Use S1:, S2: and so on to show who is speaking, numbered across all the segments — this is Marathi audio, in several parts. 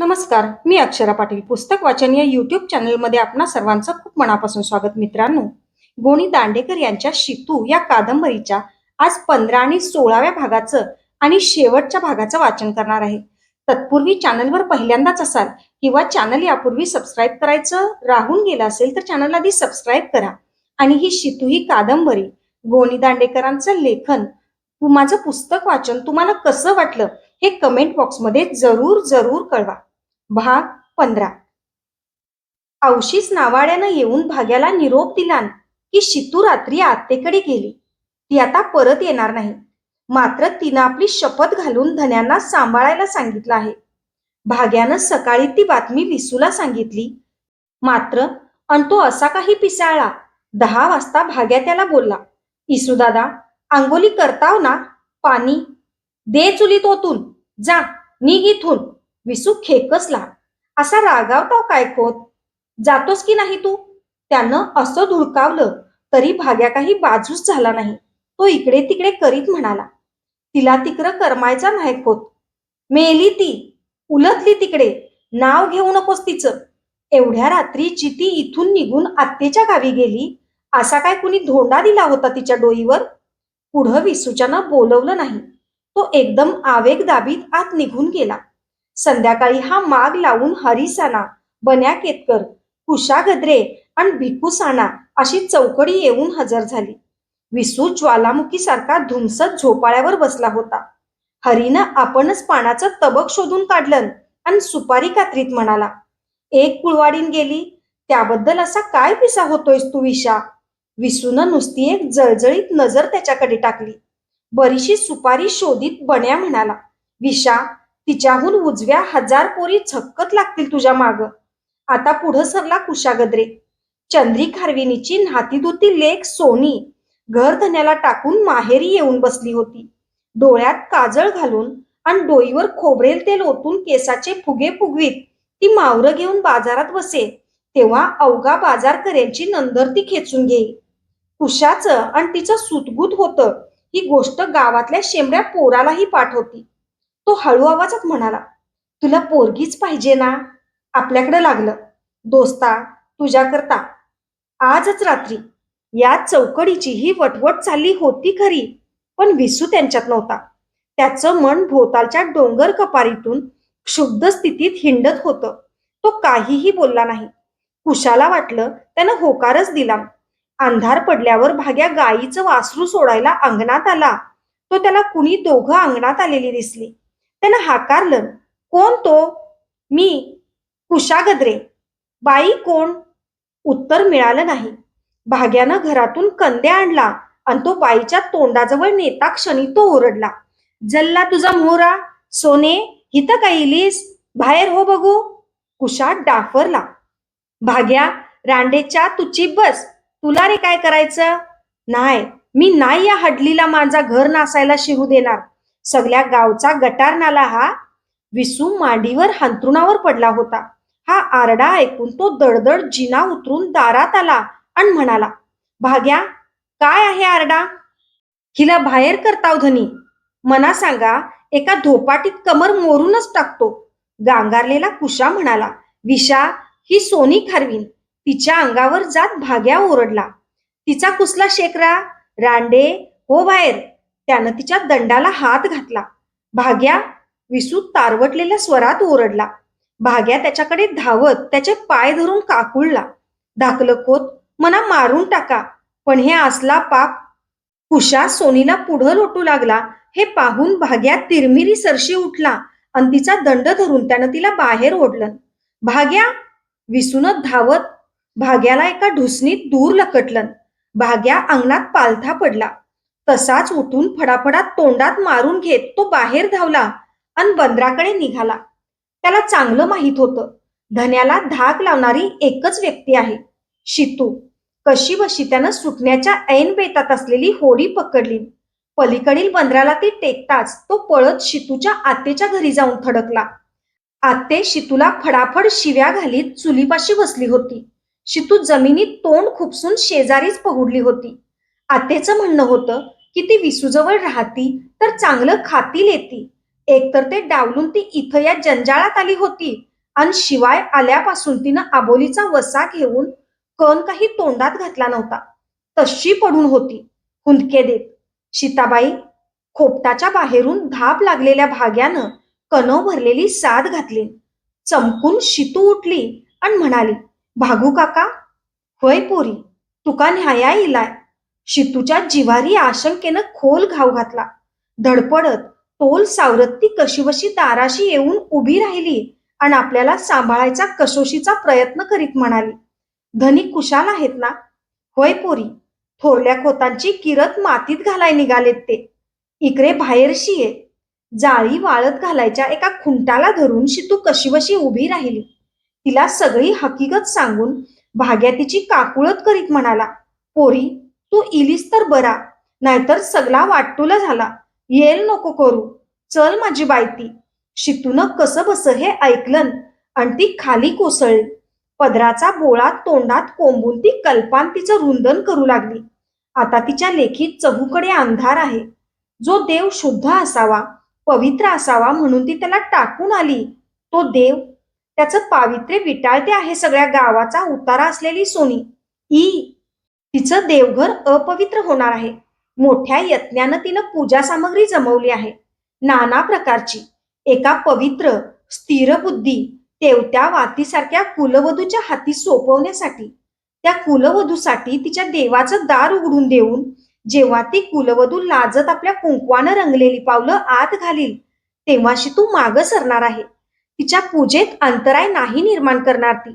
S1: नमस्कार मी अक्षरा पाटील. पुस्तक वाचन या युट्यूब चॅनलमध्ये आपणा सर्वांचं खूप मनापासून स्वागत मित्रांनो. गोणी दांडेकर यांच्या शितू या कादंबरीच्या आज पंधरा आणि सोळाव्या भागाचं आणि शेवटच्या भागाचं वाचन करणार आहे. तत्पूर्वी चॅनलवर पहिल्यांदाच असाल किंवा चॅनल यापूर्वी सबस्क्राईब करायचं राहून गेलं असेल तर चॅनल आधी सबस्क्राईब करा. आणि ही शितू ही कादंबरी गोणी दांडेकरांचं लेखन माझं पुस्तक वाचन तुम्हाला कसं वाटलं हे कमेंट बॉक्समध्ये जरूर जरूर कळवा. भाग पंधरा. औशीच नावाड्यानं येऊन भाग्याला निरोप दिला की शितू रात्री आत्तेकडे गेली. ती आता परत येणार नाही. मात्र तिनं आपली शपथ घालून धन्यांना सांभाळायला सांगितलं आहे. भाग्यानं सकाळी ती बातमी विसूला सांगितली. मात्र अन तो असा काही पिसाळला. दहा वाजता भाग्या त्याला बोलला इसुदादा आंघोली करताव ना? पाणी? दे चुलीत ओतून. जा निघ इथून. विसू खेकसला असा रागावताव काय खोत? जातोस की नाही तू? त्यानं असं धुडकावलं तरी भाग्या काही बाजूच झाला नाही. तो इकडे तिकडे करीत म्हणाला तिला तिकडं करमायचा नाही खोत. मेली ती उलटली तिकडे नाव घेऊ नकोस तिचं. एवढ्या रात्री जिती इथून निघून आत्तेच्या गावी गेली असा काय कुणी धोंडा दिला होता तिच्या डोईवर? पुढं विसूच्यानं बोलवलं नाही. तो एकदम आवेग दाबीत आत निघून गेला. संध्याकाळी हा माग लावून हरिसाना बन्या केतकर कुशागद्रे आणि भिकुसाना अशी चौकडी येऊन हजर झाली. विसू ज्वालामुखीसारखा धुमसत झोपाळ्यावर बसला होता. हरीनं आपणच पाण्याचं तबक शोधून काढलं आणि सुपारी कात्रीत म्हणाला एक कुळवाडीन गेली त्याबद्दल असा काय पिसा होतोयस तू विशा? विसूनं नुसती एक जळजळीत नजर त्याच्याकडे टाकली. बरीशी सुपारी शोधित बन्या म्हणाला विशा तिच्याहून उजव्या हजार पोरी झक्कत लागतील तुझ्या माग. आता पुढं सरला कुशागद्रे. चंद्री खारविनीची नातीदुती लेख सोनी. घर धन्याला टाकून माहेरी येऊन बसली होती. डोळ्यात काजळ घालून आणि डोईवर खोबरेल तेल ओतून केसाचे फुगे फुगवीत ती मावरं घेऊन बाजारात बसे तेव्हा अवघा बाजारकऱ्यांची नंदर ती खेचून घेई. कुशाचं आणि तिचं सुतगुत होतं ही गोष्ट गावातल्या शेंबड्या पोरालाही पाठ होती तो हळू आवाजात म्हणाला तुला पोरगीच पाहिजे ना? आपल्याकडे लागलं. दोस्ता तुझ्याकरता. आजच रात्री. या चौकडीची ही वटवट चालली होती खरी पण विसू त्यांच्यात नव्हता. त्याचं मन भोवतालच्या डोंगर कपारीतून क्षुब्ध स्थितीत हिंडत होतं. तो काहीही बोलला नाही. कुशाला वाटलं त्यानं होकारच दिला. अंधार पडल्यावर भाग्या गायीचं वासरू सोडायला अंगणात आला. तो त्याला कुणी दोघं अंगणात आलेली दिसली. त्यानं हाकारलं. कोण तो? मी कुशागद्रे. बाई कोण? उत्तर मिळालं नाही. भाग्यानं घरातून कंद्या आणला आणि तो बाईच्या तोंडाजवळ नेता क्षणी तो ओरडला. जल्ला तुझा मोहरा सोने हिथं काही इलीस? बाहेर हो बघू. कुशा डाफरला. भाग्या रांडेच्या तुची बस. तुला रे काय करायचं? नाही मी नाही या हडलीला माझा घर नासायला शिरू देणार. सगळ्या गावचा गटार नाला हा विसू मांडीवर हांतरुणावर पडला होता. हा आरडा ऐकून तो दडदड जिना उतरून दारात आला आणि म्हणाला भाग्या काय आहे आरडा? हिला बाहेर करताव धनी. मना सांगा एका धोपाटीत कमर मोरूनच टाकतो. गांगारलेला कुशा म्हणाला विशा ही सोनी खारवीन. तिच्या अंगावर जात भाग्या ओरडला. तिचा कुसला शेकरा? रांडे? हो बाहेर. त्यानं तिच्या दंडाला हात घातला. भाग्या विसू तारवटलेल्या स्वरात ओरडला. भाग्या त्याच्याकडे धावत त्याचे पाय धरून काकुळला. धाकलं खोत मना मारून टाका पण हे असला पाप कुशा सोनीला पुढं लोटू लागला. हे पाहून भाग्या तिरमिरी सरशी उठला आणि तिचा दंड धरून त्यानं तिला बाहेर ओढलं. भाग्या विसूनच धावत भाग्याला एका ढुसणीत दूर लकटलं भाग्या अंगणात पालथा पडला. तसाच उठून फडाफडात तोंडात मारून घेत तो बाहेर धावला आणि बंदराकडे निघाला. त्याला चांगलं माहीत होतं. धन्याला धाक लावणारी एकच व्यक्ती आहे शितू. कशी बशी त्यानं सुटण्याच्या ऐन बेतात असलेली होडी पकडली. पलीकडील बंदराला ती टेकताच तो पळत शितूच्या आतेच्या घरी जाऊन थडकला. आते शितूला फडाफड शिव्या घालीत चुलीपाशी बसली होती. शितू जमिनीत तोंड खुपसून शेजारीच पहुडली होती. आतेचं म्हणणं होतं की ती विसूजवळ राहती तर चांगलं खातील येती. एकतर ते डावलून ती इथं या जंजाळात आली होती आणि शिवाय आल्यापासून तिनं आबोलीचा वसा घेऊन कण काही तोंडात घातला नव्हता. तशी पडून होती. हुंदके देत. सीताबाई खोपटाच्या बाहेरून धाप लागलेल्या भाग्यानं कणव भरलेली साद घातली. चमकून शितू उठली आणि म्हणाली भागू काका होय पोरी तुका न्याया इलाय. शितूच्या जिवारी आशंकेनं खोल घाव घातला. धडपडत तोल सावरत ती कशीवशी दाराशी येऊन उभी राहिली आणि आपल्याला सांभाळायचा कसोशीचा प्रयत्न करीत म्हणाली धनी कुशाल आहेत ना? होय पोरी थोरल्या खोतांची किरत मातीत घालाय निघालेत ते. इकडे बाहेरशी ये. जाळी वाळत घालायच्या एका खुंटाला धरून शितू कशीवशी उभी राहिली. तिला सगळी हकीकत सांगून भाग्या तिची काकुळत करीत म्हणाला पोरी तू इलीस तर बरा नाहीतर सगळा वाटतुला झाला. येल नको करू. चल माझी बायती. शितून कसं बस हे ऐकलं आणि ती खाली कोसळली. पदराचा बोळा तोंडात कोंबून ती कल्पांतीचं रुंदन करू लागली. आता तिच्या लेखीत चहूकडे अंधार आहे. जो देव शुद्ध असावा पवित्र असावा म्हणून ती त्याला टाकून आली. तो देव त्याचं पावित्र्य विटाळते आहे सगळ्या गावाचा उतारा असलेली सोनी. ई तिचं देवघर अपवित्र होणार आहे. मोठ्या यत्नानं तिनं पूजा सामग्री जमवली आहे. नाना प्रकारची. एका पवित्र स्थिर बुद्धी तेवत्या वातीसारख्या कुलवधूच्या हाती सोपवण्यासाठी. त्या कुलवधूसाठी तिच्या देवाचं दार उघडून देऊन जेव्हा ती कुलवधू लाजत आपल्या कुंकवानं रंगलेली पावलं आत घालील तेव्हाशी तू माग सरणार आहे. तिच्या पूजेत अंतराय नाही निर्माण करणार ती.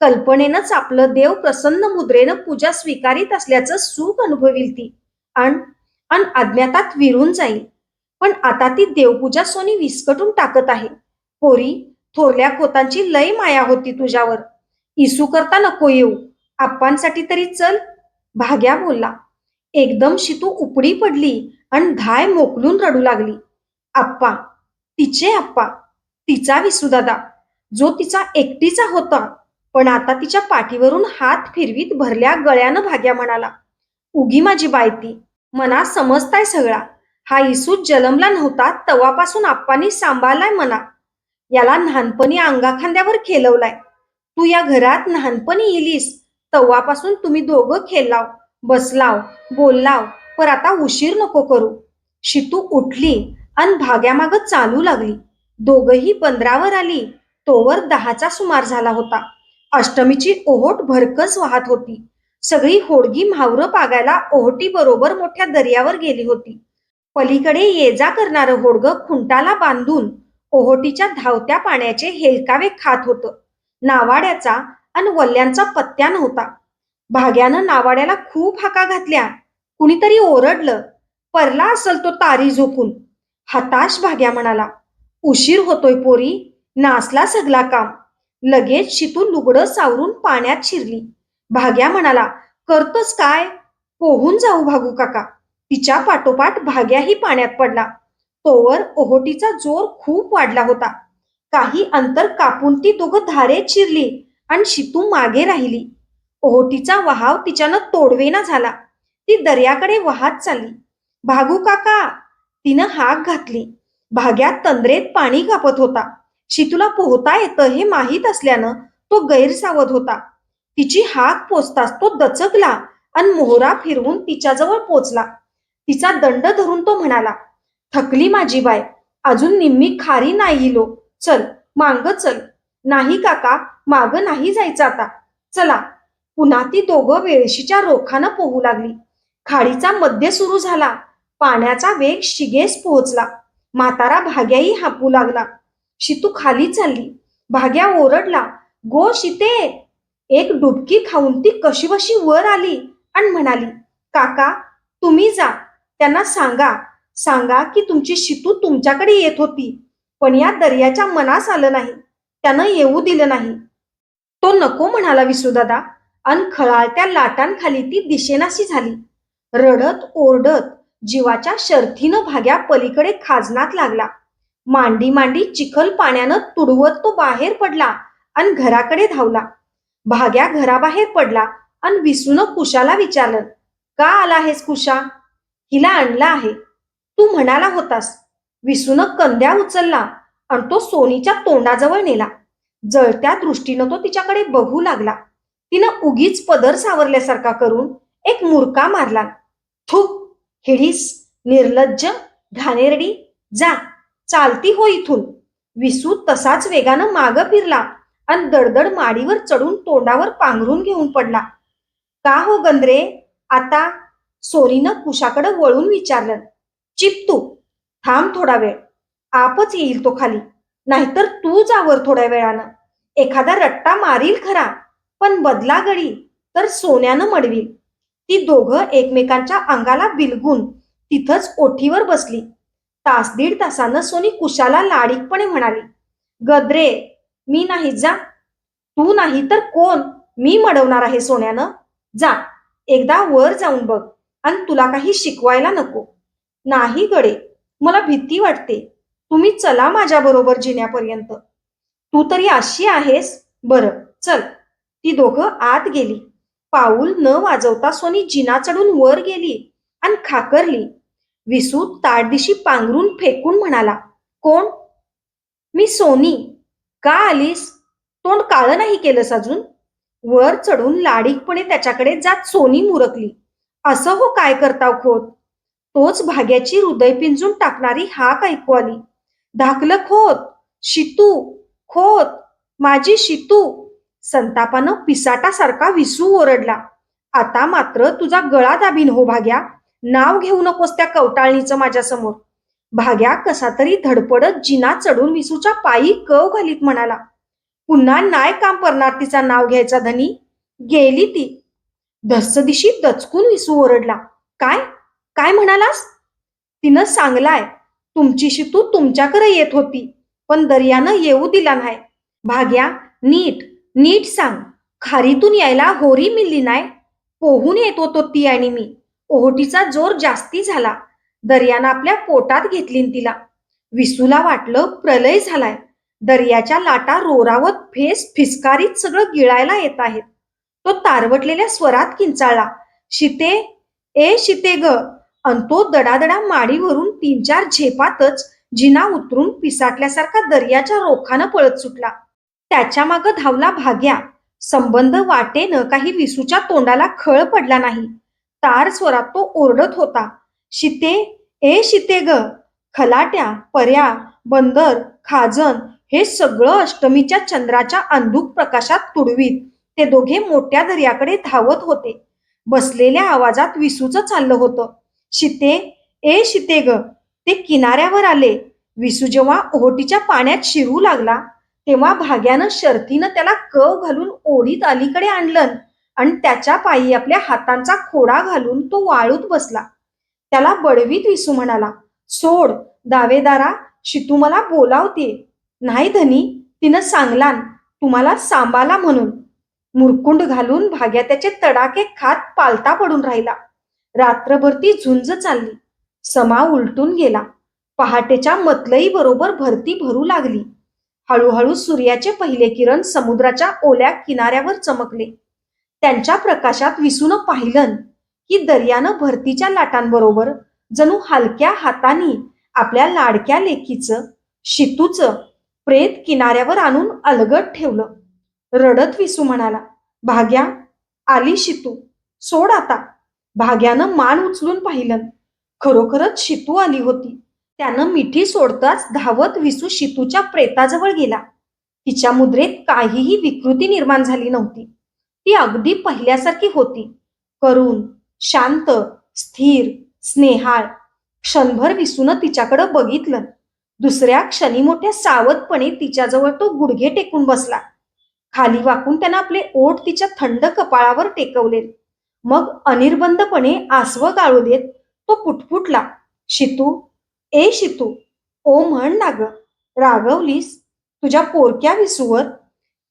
S1: कल्पनेनंच आपलं देव प्रसन्न मुद्रेनं पूजा स्वीकारित असल्याचं सुख अनुभवील ती. अन अज्ञातात विरून जाईल. पण आता ती देवपूजा सोनी विस्कटून टाकत आहे. पोरी थोरल्या खोतांची लय माया होती तुझ्यावर. इसू करता नको येऊ. आप्पांसाठी तरी चल. भाग्या बोलला. एकदम शितू उपडी पडली आणि धाय मोकलून रडू लागली. आप्पा तिचे आप्पा तिचा विसुदादा जो तिचा एकटीचा होता पण आता तिच्या पाठीवरून हात फिरवीत भरल्या गळ्यानं भाग्या म्हणाला उगी माझी बायती मना समजताय सगळा. हा इसू जलमला नव्हता तवापासून आप्पांनी सांभाळलाय मना. याला लहानपणी अंगाखांद्यावर खेलवलाय. तू या घरात लहानपणी येलीस तव्हापासून तुम्ही दोघं खेळलाव बसलाव बोललाव पर आता उशीर नको करू. शितू उठली आणि भाग्यामाग चालू लागली. दोघही पंधरावर आली तोवर दहाचा सुमार झाला होता. अष्टमीची ओहोट भरकस वाहत होती. सगळी होडगी म्हावरं पागायला ओहोटी बरोबर मोठ्या दर्यावर गेली होती. पलीकडे ये जा करणारं होडगं खुंटाला बांधून ओहोटीच्या धावत्या पाण्याचे हेलकावे खात होतं. नावाड्याचा आणि वल्ल्यांचा पत्त्या नव्हता. भाग्यानं नावाड्याला खूप हाका घातल्या. कुणीतरी ओरडलं परला असल तो तारी झोपून हताश भाग्या म्हणाला उशीर होतोय पोरी नासला सगला काम. लगेच शितू लुगडं सावरून पाण्यात शिरली. भाग्या म्हणाला करतोस काय? पोहून जाऊ भागू काका. तिच्या पाठोपाठ भाग्याही पाण्यात पडला. तोवर ओहोटीचा जोर खूप वाढला होता. काही अंतर कापून ती दोघं धारेत शिरली आणि शितू मागे राहिली. ओहोटीचा वहाव तिच्यानं तोडवेना झाला. ती दर्याकडे वाहत चालली. भागू काका. तिनं हाक घातली. भाग्यात तंद्रेत पाणी कापत होता. शितूला पोहता येतं हे माहीत असल्यानं तो गैरसावध होता. तिची हाक पोचताच तो दचकला आणि मोहरा फिरवून तिच्याजवळ पोचला. तिचा दंड धरून तो म्हणाला थकली माझी बाय अजून निम्मी खारी नाही लो. चल मांग चल. नाही काका माग नाही जायचं आता. चला. पुन्हा ती दोघं वेळशीच्या रोखानं पोहू लागली. खाडीचा मध्य सुरू झाला. पाण्याचा वेग शिगेस पोहोचला. म्हातारा भाग्याही हापू लागला. शितू खाली चालली. भाग्या ओरडला गो शिते एक डुबकी खाऊन ती कशीबशी वर आली आणि म्हणाली काका तुम्ही जा त्यांना सांगा. सांगा की तुमची शितू तुमच्याकडे येत होती पण या दर्याच्या मनास आलं नाही त्यानं येऊ दिलं नाही. तो नको म्हणाला विसुदादा अन खळाळत्या लाटांखाली ती दिशेनाशी झाली. रडत ओरडत जीवाच्या शर्थीनं भाग्या पलीकडे खाजनात लागला. मांडी मांडी चिखल पाण्यानं तुडवत तो बाहेर पडला आणि घराकडे धावला. भाग्या घराबाहेर पडला आणि विसून कुशाला विचारलं का आला आहेस कुशा? हिला आणला आहे. तू म्हणाला होतास. विसून कंद्या उचलला आणि तो सोनीच्या तोंडाजवळ नेला. जळत्या दृष्टीनं तो तिच्याकडे बघू लागला. तिनं उगीच पदर सावरल्यासारखा करून एक मुरका मारला. थू हिडीस निर्लज्ज घाणेरडी जा. चालती हो इथून. विसू तसाच वेगानं माग फिरला आणि दडदड माडीवर चढून तोंडावर पांघरून घेऊन पडला. का हो गंद्रे? आता सोरीनं कुशाकडे वळून विचारलं. चिप तू. थांब थोडा वेळ. आपच येईल तो खाली. नाहीतर तू जावर थोड्या वेळानं. एखादा रट्टा मारील खरा पण बदला गडी तर सोन्यानं मडवील. ती दोघं एकमेकांच्या अंगाला बिलगून तिथंच ओठीवर बसली. तास दीड तासानं सोनी कुशाला लाडीकपणे म्हणाली गद्रे मी नाही जा. तू नाही तर कोण? मी मडवणार आहे सोन्यानं. जा एकदा वर जाऊन बघ आणि तुला काही शिकवायला नको. नाही गडे मला भीती वाटते. तुम्ही चला माझ्या बरोबर जिन्यापर्यंत. तू तरी अशी आहेस. बर चल. ती दोघं आत गेली. पाऊल न वाजवता सोनी जिना चढून वर गेली आणि खाकरली. विसू ताडदिशी पांघरून फेकून म्हणाला कोण? मी सोनी. का आलीस? तोंड काळं नाही केलंस अजून? वर चढून लाडीकपणे त्याच्याकडे जात सोनी मुरकली. असं हो काय करताव खोत? तोच भाग्याची हृदय पिंजून टाकणारी हाक ऐकू आली. धाकलं खोत शितू खोत माझी शितू. संतापानं पिसाटासारखा विसू ओरडला. आता मात्र तुझा गळा दाबीन हो भाग्या. नाव घेऊ नकोस त्या कवटाळणीचं माझ्यासमोर. भाग्या कसा तरी धडपडत जिना चढून विसूच्या पायी कव घालीत म्हणाला पुन्हा नाय काम करणार तिचा नाव घ्यायचा धनी? गेली ती. धस्स दिशी दचकून विसू ओरडला काय? काय म्हणालास? तिनं सांगलाय तुमची शितू तुमच्याकडे येत होती पण दर्यानं येऊ दिला नाही. भाग्या नीट नीट सांग खारीतून यायला होरी मिळली नाही पोहून येत होतो ती आणि मी. ओहोटीचा जोर जास्ती झाला. दर्यानं आपल्या पोटात घेतली तिला. विसूला वाटलं प्रलय झालाय. दर्याच्या लाटा रोरावत फेस फिसकारीत सगळं गिळायला येत आहेत. तो तारवटलेल्या स्वरात किंचाळला. शिते ए शिते ग. अन तो दडादडा माडीवरून तीन चार झेपातच जिना उतरून पिसाटल्यासारखा दर्याच्या रोखानं पळत सुटला. त्याच्या मागं धावला भाग्या. संबंध वाटेनं काही विसूच्या तोंडाला खळ पडला नाही. तार स्वरात तो ओरडत होता. शिते ए शिते ग खलाट्या पर्या बंदर खाजन हे सगळं अष्टमीच्या चंद्राच्या अंधुक प्रकाशात तुडवीत. ते दोघे मोठ्या दर्याकडे धावत होते. बसलेल्या आवाजात विसूच चाललं होतं. शिते ए शिते ग ते किनाऱ्यावर आले. विसू जेव्हा ओहोटीच्या पाण्यात शिरू लागला तेव्हा भाग्यानं शर्थीनं त्याला कव घालून ओढीत अलीकडे आणलं. आणि त्याच्या पायी आपल्या हातांचा खोडा घालून तो वाळूत बसला. त्याला बडवीत विसू म्हणाला सोड दावेदारा शितू मला बोलावते. नाही धनी तिनं सांगलान तुम्हाला सांबाला म्हणून. मुरकुंड घालून भाग्या त्याचे तडाके खात पालता पडून राहिला. रात्रभर ती झुंज चालली. समा उलटून गेला. पहाटेच्या मतलई बरोबर भरती भरू लागली. हळूहळू सूर्याचे पहिले किरण समुद्राच्या ओल्या किनाऱ्यावर चमकले. त्यांच्या प्रकाशात विसून पाहिलं की दर्यानं भरतीच्या लाटांबरोबर जणू हलक्या हातानी आपल्या लाडक्या लेकीचं शितूचं प्रेत किनाऱ्यावर आणून अलगट ठेवलं. रडत विसू म्हणाला भाग्या आली शितू सोड आता. भाग्यानं मान उचलून पाहिलं. खरोखरच शितू आली होती. त्यानं मिठी सोडताच धावत विसू शितूच्या प्रेताजवळ गेला. तिच्या मुद्रेत काहीही विकृती निर्माण झाली नव्हती. ती अगदी पहिल्यासारखी होती. करुण शांत स्थिर स्नेहाळ क्षणभर विसून तिच्याकडं बघितलं. दुसऱ्या क्षणी मोठ्या सावधपणे तिच्याजवळ तो गुडघे टेकून बसला. खाली वाकून त्यानं आपले ओठ तिच्या थंड कपाळावर टेकवले. मग अनिर्बंधपणे आसव गाळू देत तो पुटपुटला शितू ए शितू ओ म्हण ना ग रागवलीस? तुझ्या पोरक्या विसूवर?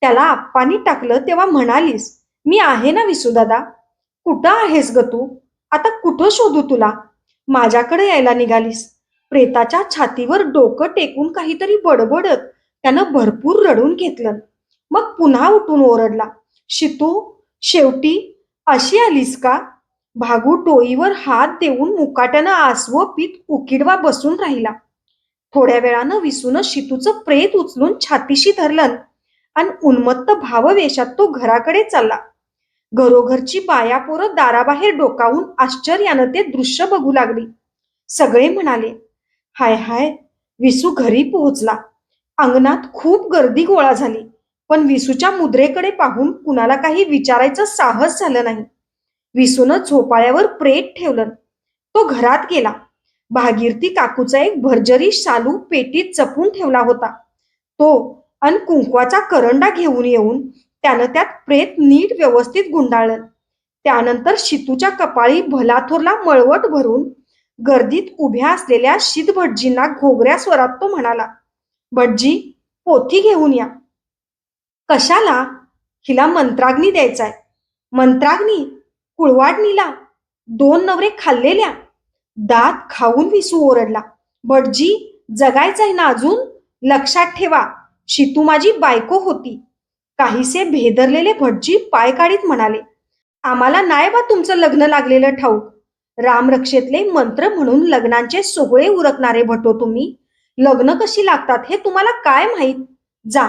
S1: त्याला आप्पानी टाकलं तेव्हा म्हणालीस मी आहे ना विसूदादा कुठं आहेस ग तू? आता कुठं शोधू तुला? माझ्याकडे यायला निघालीस. प्रेताच्या छातीवर डोकं टेकून काहीतरी बडबडत त्यानं भरपूर रडून घेतलं. मग पुन्हा उठून ओरडला. शितू शेवटी अशी आलीस का? भागू टोईवर हात देऊन मुकाट्यानं आसवं पीत उकिडवा बसून राहिला. थोड्या वेळानं विसून शितूचं प्रेत उचलून छातीशी धरलं आणि उन्मत्त भाववेशात तो घराकडे चालला. घरोघरची बाया पोरं दाराबाहेर डोकावून आश्चर्यानं ते दृश्य बघू लागली. सगळे म्हणाले हाय हाय विसू घरी पोहोचला. अंगणात खूप गर्दी गोळा झाली पण विसूच्या मुद्रेकडे पाहून कुणाला काही विचारायचं साहस झालं नाही. विसूनं झोपाळ्यावर प्रेत ठेवलं. तो घरात गेला. भागीरथी काकूचा एक भरजरी शालू पेटीत जपून ठेवला होता. तो अन कुंकवाचा करंडा घेऊन येऊन त्यानं त्यात प्रेत नीट व्यवस्थित गुंडाळलं. त्यानंतर शितूच्या कपाळी भलाथोरला मळवट भरून गर्दीत उभ्या असलेल्या शीत भटजींना घोगऱ्या स्वरात तो म्हणाला भटजी पोथी घेऊन या. कशाला? हिला मंत्राग्नी द्यायचाय. मंत्राग्नी कुळवाडणीला. दोन नवरे खाल्लेल्या. दात खाऊन विसू ओरडला भटजी जगायचंय ना अजून? लक्षात ठेवा शितू माझी बायको होती. काहीसे भेदरलेले भटजी पाय काढीत म्हणाले आम्हाला नाही बा तुमचं लग्न लागलेलं ठाऊक. रामरक्षेतले मंत्र म्हणून लग्नांचे सोहळे उरकणारे भटो तुम्ही. लग्न कशी लागतात हे तुम्हाला काय माहीत? जा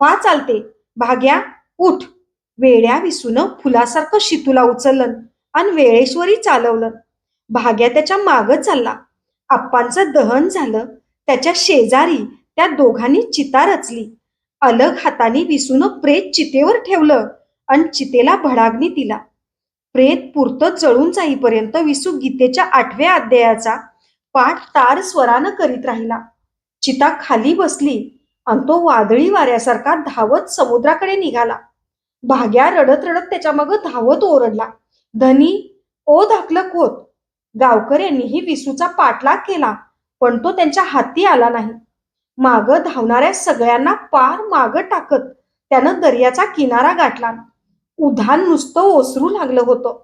S1: व्हा चालते. भाग्या उठ. वेड्या विसून फुलासारखं शितूला उचललं आणि वेळेश्वरी चालवलं. भाग्या त्याच्या माग चालला. आप्पांचं दहन झालं. त्याच्या शेजारी त्या दोघांनी चिता रचली. अलग हाताने विसून प्रेत चितेवर ठेवलं आणि चितेला भडाग्नी दिला. प्रेत पुरतं जळून जाईपर्यंत विसू गीतेच्या आठव्या अध्यायाचा पाठ तार स्वरानं करीत राहिला. चिता खाली बसली आणि तो वादळी वाऱ्यासारखा धावत समुद्राकडे निघाला. भाग्या रडत रडत त्याच्या मग धावत ओरडला. धनी ओ धाकलक होत गावकऱ्यांनीही विसूचा पाठलाग केला पण तो त्यांच्या हाती आला नाही. मागं धावणाऱ्या सगळ्यांना पार मागं टाकत त्यानं दर्याचा किनारा गाठला. उधान नुसतं ओसरू लागलं होतं.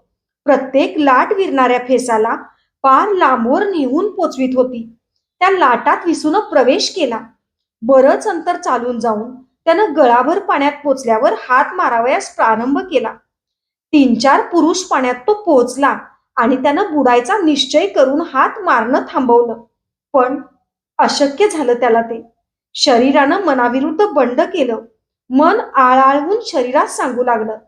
S1: प्रत्येक लाट विरणाऱ्या फेसाला पार लांबवर नेहून पोचवीत होती. त्या लाटात विसून प्रवेश केला. बरंच अंतर चालून जाऊन त्यानं गळाभर पाण्यात पोचल्यावर हात मारावयास प्रारंभ केला. तीन चार पुरुष पाण्यात तो पोहोचला आणि त्यानं बुडायचा निश्चय करून हात मारणं थांबवलं. पण अशक्य झालं त्याला ते. शरीरानं मनाविरुद्ध बंड केलं. मन आळाळवून शरीरात सांगू लागलं.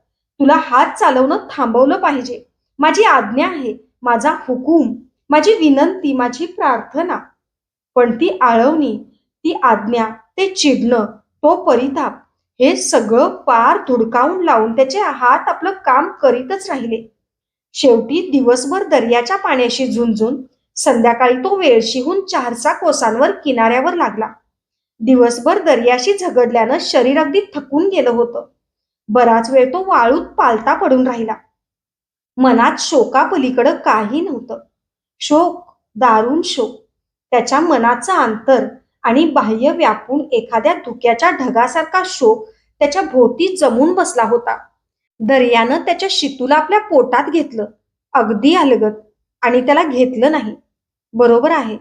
S1: तुला हात चालवणं थांबवलं पाहिजे. माझी आज्ञा आहे. माझा हुकूम. माझी विनंती. माझी प्रार्थना. पण ती आळवणी ती आज्ञा ते चिडणं तो परिताप हे सगळं पार धुडकावून लावून त्याचे हात आपलं काम करीतच राहिले. शेवटी दिवसभर दर्याच्या पाण्याशी झुंजून संध्याकाळी तो वेळशीहून चारचा कोसांवर किनाऱ्यावर लागला. दिवसभर दर्याशी झगडल्यानं शरीर अगदी थकून गेलं होतं. बराच वेळ तो वाळूत पालता पडून राहिला. मनात शोकापलीकडं काही नव्हतं. शोक दारुण शोक. त्याच्या मनाचं अंतर आणि बाह्य व्यापून एखाद्या धुक्याच्या ढगासारखा शोक त्याच्या भोवती जमून बसला होता. दर्यानं त्याच्या शितूला आपल्या पोटात घेतलं. अगदी अलगत आणि त्याला घेतलं नाही. बरोबर आहे.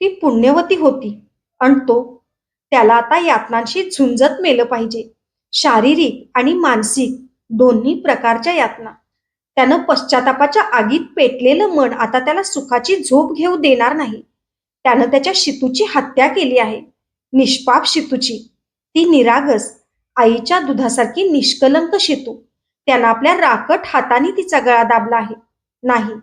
S1: ती पुण्यवती होती आणि तो त्याला आता यातनांशी झुंजत मेलं पाहिजे. शारीरिक आणि मानसिक दोन्ही प्रकारच्या यातना. त्यानं पश्चातापाच्या आगीत पेटलेलं मन आता त्याला सुखाची झोप घेऊ देणार नाही. त्यानं त्याच्या शितूची हत्या केली आहे. निष्पाप शितूची. ती निरागस आईच्या दुधासारखी निष्कलंक शितू. त्यानं आपल्या राकट हाताने तिचा गळा दाबला आहे. नाही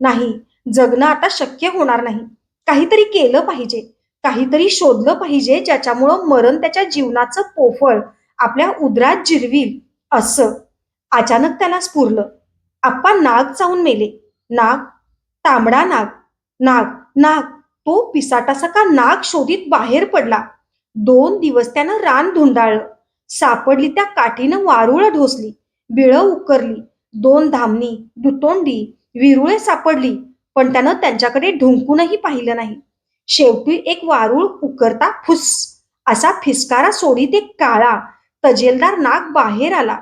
S1: नाही. जगणं आता शक्य होणार नाही. काहीतरी केलं पाहिजे. काहीतरी शोधलं पाहिजे ज्याच्यामुळं मरण त्याच्या जीवनाचं पोफळ आपल्या उदरात जिरवील असं अचानक त्याला स्फुरलं. आप्पा नाग चावून मेले. नाग तांबडा नाग नाग नाग तो पिसाटासारखा नाग शोधित बाहेर पडला. दोन दिवस त्यानं रान धुंडाळलं. सापडली त्या काठीनं वारुळ ढोसली. बिळं उकरली. दोन धामणी दुतोंडी विरुळे सापडली. पण त्यानं त्यांच्याकडे ढुंकूनही पाहिलं नाही. शेवटी एक वारुळ उकरता फुस असा फिसकारा सोडीत एक काळा तजेलदार नाग बाहेर आला.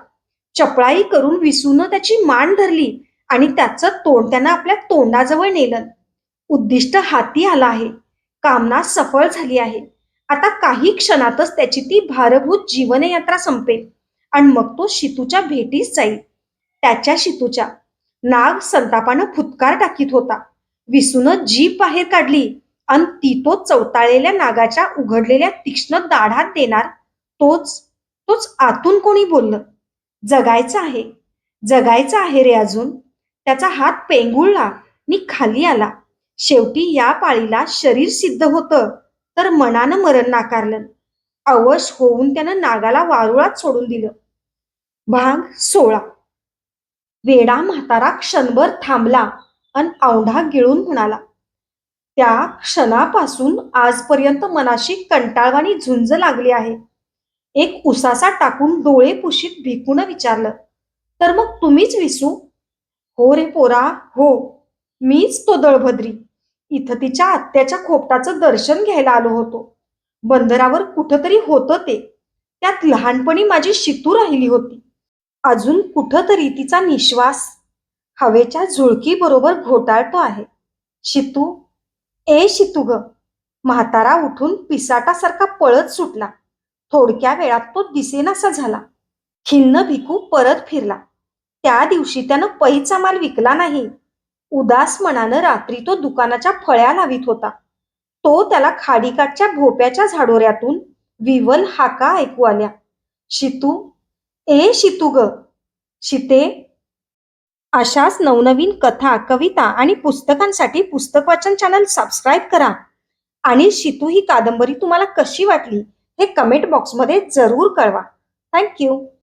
S1: चपळाई करून विसून त्याची मान धरली आणि त्याचं तोंड त्यानं आपल्या तोंडाजवळ नेलं. उद्दिष्ट हाती आला आहे. कामना सफळ झाली आहे. आता काही क्षणातच त्याची ती भारभूत जीवनयात्रा संपेल आणि मग तो शितूच्या भेटीस जाईल. त्याच्या शितूच्या नाग संतापानं फुतकार टाकीत होता. विसून जीप बाहेर काढली आणि ती तो चवताळलेल्या नागाच्या उघडलेल्या तीक्ष्ण दाढात देणार तोच तोच आतून कोणी बोललं? जगायचं आहे. जगायचं आहे रे अजून. त्याचा हात पेंगुळला नि खाली आला. शेवटी या पाळीला शरीर सिद्ध होतं तर मनानं मरण नाकारलं. अवश होऊन त्यानं नागाला वारुळात सोडून दिलं. भाग सोळा. वेडा म्हातारा क्षणभर थांबला अन औंढा गिळून म्हणाला त्या क्षणापासून आजपर्यंत मनाशी कंटाळवाणी झुंज लागली आहे. एक उसासा टाकून डोळे पुशीत भिकून विचारलं तर मग तुम्हीच विसू? हो रे पोरा हो. मीच तो दळभद्री. इथं तिच्या आत्याच्या खोपटाचं दर्शन घ्यायला आलो होतो. बंदरावर कुठंतरी होतं ते. त्यात लहानपणी माझी शितू राहिली होती. अजून कुठंतरी तिचा निश्वास हवेच्या झुळकीबरोबर घोटाळतो आहे. शितू ए शितू ग. म्हातारा उठून पिसाटासारखा पळत सुटला. थोडक्या वेळात तो दिसेनासा झाला. खिन्न भिकू परत फिरला. त्या दिवशी त्यानं पैचा माल विकला नाही. उदास मनानं रात्री तो दुकानाच्या फळ्या लावित होता. तो त्याला खाडीकाठच्या भोप्याच्या झाडोऱ्यातून विवल हाका ऐकू आल्या. शितू ए शितू ग. शिते अशाच नवनवीन कथा कविता आणि पुस्तकांसाठी पुस्तक वाचन चॅनल सबस्क्राईब करा. आणि शितू ही कादंबरी तुम्हाला कशी वाटली हे कमेंट बॉक्समध्ये जरूर कळवा. थँक्यू.